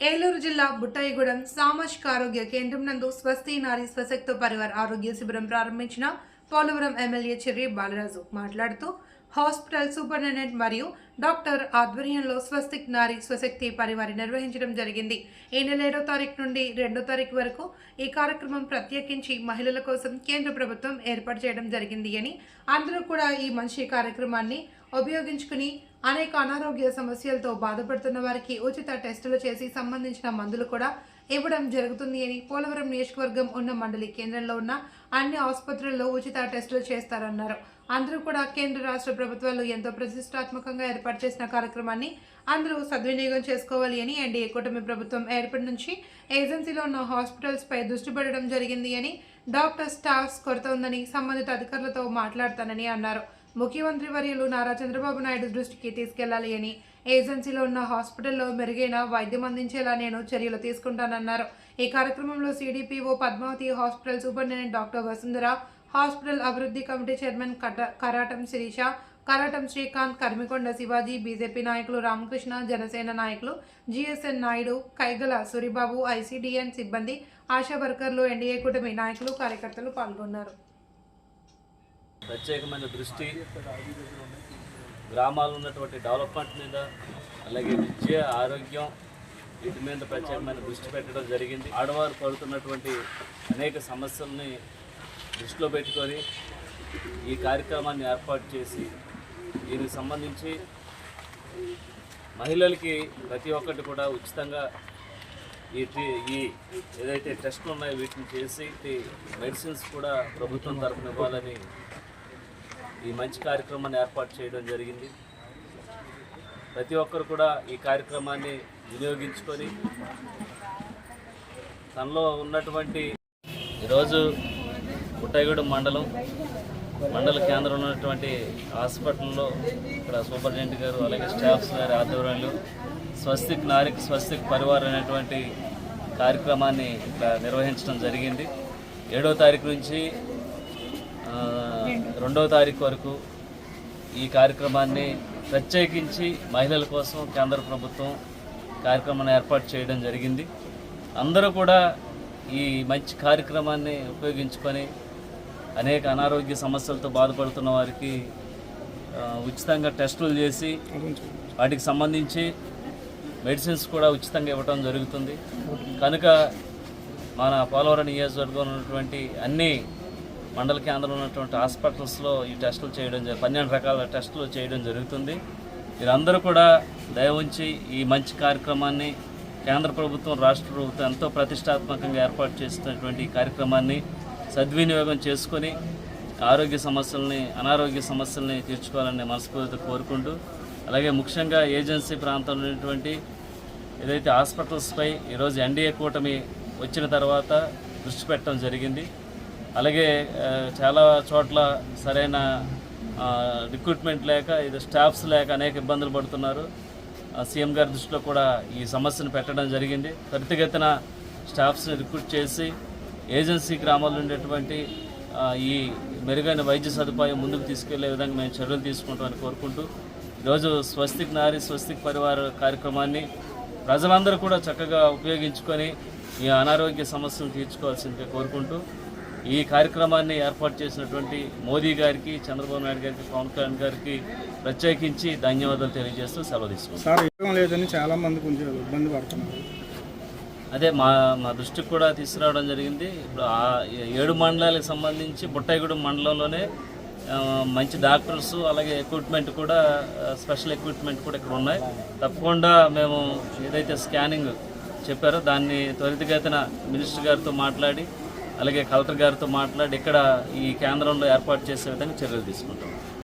ఏలూరు జిల్లా బుట్టాయిగూడెం సామాజిక ఆరోగ్య కేంద్రం నందు స్వస్తి నారి స్వశక్త పరివార్ ఆరోగ్య శిబిరం ప్రారంభించిన పోలవరం ఎమ్మెల్యే చెర్రి బాలరాజు మాట్లాడుతూ హాస్పిటల్ సూపరింటెండెంట్ మరియు డాక్టర్ ఆధ్వర్యంలో స్వస్తిక్ నారి స్వశక్తి పరివారి నిర్వహించడం జరిగింది. ఈ నెల ఏడో తారీఖు నుండి రెండో తారీఖు వరకు ఈ కార్యక్రమం ప్రత్యేకించి మహిళల కోసం కేంద్ర ప్రభుత్వం ఏర్పాటు చేయడం జరిగింది అని అందరూ కూడా ఈ మంచి కార్యక్రమాన్ని ఉపయోగించుకుని అనేక అనారోగ్య సమస్యలతో బాధపడుతున్న వారికి ఉచిత టెస్టులు చేసి సంబంధించిన మందులు కూడా ఇవ్వడం జరుగుతుంది అని పోలవరం నియోజకవర్గం ఉన్న మండలి కేంద్రంలో ఉన్న అన్ని ఆసుపత్రుల్లో ఉచిత టెస్టులు చేస్తారన్నారు. అందరూ కూడా కేంద్ర రాష్ట్ర ప్రభుత్వాలు ఎంతో ప్రతిష్టాత్మకంగా ఏర్పాటు చేసిన కార్యక్రమాన్ని అందరూ సద్వినియోగం చేసుకోవాలి అని ఎన్డీఏ కూటమి ప్రభుత్వం ఏర్పటి నుంచి ఏజెన్సీలో ఉన్న హాస్పిటల్స్పై దృష్టి పెట్టడం జరిగింది అని డాక్టర్ స్టాఫ్స్ కొరత ఉందని సంబంధిత అధికారులతో మాట్లాడతానని అన్నారు. ముఖ్యమంత్రి వర్యులు నారా చంద్రబాబు నాయుడు దృష్టికి తీసుకెళ్ళాలి అని ఏజెన్సీలో ఉన్న హాస్పిటల్లో మెరుగైన వైద్యం అందించేలా నేను చర్యలు తీసుకుంటానన్నారు. ఈ కార్యక్రమంలో CDPO Padmavati hospital superintendent doctor Vasundhara hospital అభివృద్ధి కమిటీ చైర్మన్ కట- కరాటం శిరీష కరాటం శ్రీకాంత్ కర్మికొండ శివాజీ బీజేపీ నాయకులు రామకృష్ణ జనసేన నాయకులు జిఎస్ఎన్ నాయుడు కైగల సురిబాబు ఐసీడీఎన్ సిబ్బంది ఆశా వర్కర్లు ఎన్డీఏ కూటమి నాయకులు కార్యకర్తలు పాల్గొన్నారు. ప్రత్యేకమైన దృష్టి గ్రామాలు ఉన్నటువంటి డెవలప్మెంట్ మీద అలాగే విద్య ఆరోగ్యం వీటి మీద ప్రత్యేకమైన దృష్టి పెట్టడం జరిగింది. ఆడవారు పడుతున్నటువంటి అనేక సమస్యల్ని దృష్టిలో పెట్టుకొని ఈ కార్యక్రమాన్ని ఏర్పాటు చేసి దీనికి సంబంధించి మహిళలకి ప్రతి ఒక్కటి కూడా ఉచితంగా ఈ ఈ ఏదైతే టెస్టులు ఉన్నాయో వీటిని చేసి మెడిసిన్స్ కూడా ప్రభుత్వం తరఫున ఇవ్వాలని ఈ మంచి కార్యక్రమాన్ని ఏర్పాటు చేయడం జరిగింది. ప్రతి ఒక్కరు కూడా ఈ కార్యక్రమాన్ని వినియోగించుకొని తనలో ఉన్నటువంటి ఈరోజు పుట్టగూడెం మండలం మండల కేంద్రంలో ఉన్నటువంటి హాస్పిటల్లో ఇక్కడ సూపరింటెండెంట్ గారు అలాగే స్టాఫ్స్ గారి ఆధ్వర్యంలో స్వస్తిక్ నారిక్ స్వస్తిక్ పరివార్ అనేటువంటి కార్యక్రమాన్ని ఇక్కడ నిర్వహించడం జరిగింది. ఏడో తారీఖు నుంచి రెండవ తారీఖు వరకు ఈ కార్యక్రమాన్ని ప్రత్యేకించి మహిళల కోసం కేంద్ర ప్రభుత్వం కార్యక్రమాన్ని ఏర్పాటు చేయడం జరిగింది. అందరూ కూడా ఈ మంచి కార్యక్రమాన్ని ఉపయోగించుకొని అనేక అనారోగ్య సమస్యలతో బాధపడుతున్న వారికి ఉచితంగా టెస్టులు చేసి వాటికి సంబంధించి మెడిసిన్స్ కూడా ఉచితంగా ఇవ్వటం జరుగుతుంది. కనుక మన పోలవరం నియోజకవర్గంలో ఉన్నటువంటి అన్ని మండల కేంద్రంలో ఉన్నటువంటి హాస్పిటల్స్లో ఈ టెస్టులు చేయడం జరి- పన్నెండు రకాల టెస్టులు చేయడం జరుగుతుంది. మీరందరూ కూడా దయ ఉంచి ఈ మంచి కార్యక్రమాన్ని కేంద్ర ప్రభుత్వం రాష్ట్ర ప్రభుత్వం ఎంతో ప్రతిష్టాత్మకంగా ఏర్పాటు చేసినటువంటి ఈ కార్యక్రమాన్ని సద్వినియోగం చేసుకొని ఆరోగ్య సమస్యల్ని అనారోగ్య సమస్యల్ని తీర్చుకోవాలని మనస్ఫూర్తిగా కోరుకుంటూ అలాగే ముఖ్యంగా ఏజెన్సీ ప్రాంతంలో ఉన్నటువంటి ఏదైతే హాస్పిటల్స్పై ఈరోజు ఎన్డీఏ కూటమి వచ్చిన తర్వాత దృష్టి పెట్టడం జరిగింది. అలాగే చాలా చోట్ల సరైన రిక్రూట్మెంట్ లేక ఇది స్టాఫ్స్ లేక అనేక ఇబ్బందులు పడుతున్నారు. సీఎం గారి దృష్టిలో కూడా ఈ సమస్యను పెట్టడం జరిగింది. త్వరితగతిన స్టాఫ్స్ని రిక్రూట్ చేసి ఏజెన్సీ గ్రామాల్లో ఉండేటువంటి ఈ మెరుగైన వైద్య సదుపాయం ముందుకు తీసుకెళ్ళే విధంగా మేము చర్యలు తీసుకుంటామని కోరుకుంటూ ఈరోజు స్వస్తిక్ నారి స్వస్తిక్ పరివార కార్యక్రమాన్ని ప్రజలందరూ కూడా చక్కగా ఉపయోగించుకొని ఈ అనారోగ్య సమస్యను తీర్చుకోవాల్సిందిగా కోరుకుంటూ ఈ కార్యక్రమాన్ని ఏర్పాటు చేసినటువంటి మోదీ గారికి చంద్రబాబు నాయుడు గారికి పవన్ కళ్యాణ్ గారికి ప్రత్యేకించి ధన్యవాదాలు తెలియజేస్తూ సెలవు ఉపయోగం లేదని చాలా మంది కొంచెం ఇబ్బంది పడుతున్నారు. అదే మా మా దృష్టికి కూడా తీసుకురావడం జరిగింది. ఇప్పుడు ఆ ఏడు మండలాలకు సంబంధించి బుట్టాయిగూడెం మండలంలోనే మంచి డాక్టర్స్ అలాగే ఎక్విప్మెంట్ కూడా స్పెషల్ ఎక్విప్మెంట్ కూడా ఇక్కడ ఉన్నాయి. తప్పకుండా మేము ఏదైతే స్కానింగ్ చెప్పారో దాన్ని త్వరితగతిన మినిస్టర్ గారితో మాట్లాడి అలాగే కలెక్టర్ గారితో మాట్లాడి ఇక్కడ ఈ కేంద్రంలో ఏర్పాటు చేసే విధంగా చర్యలు తీసుకుంటాం.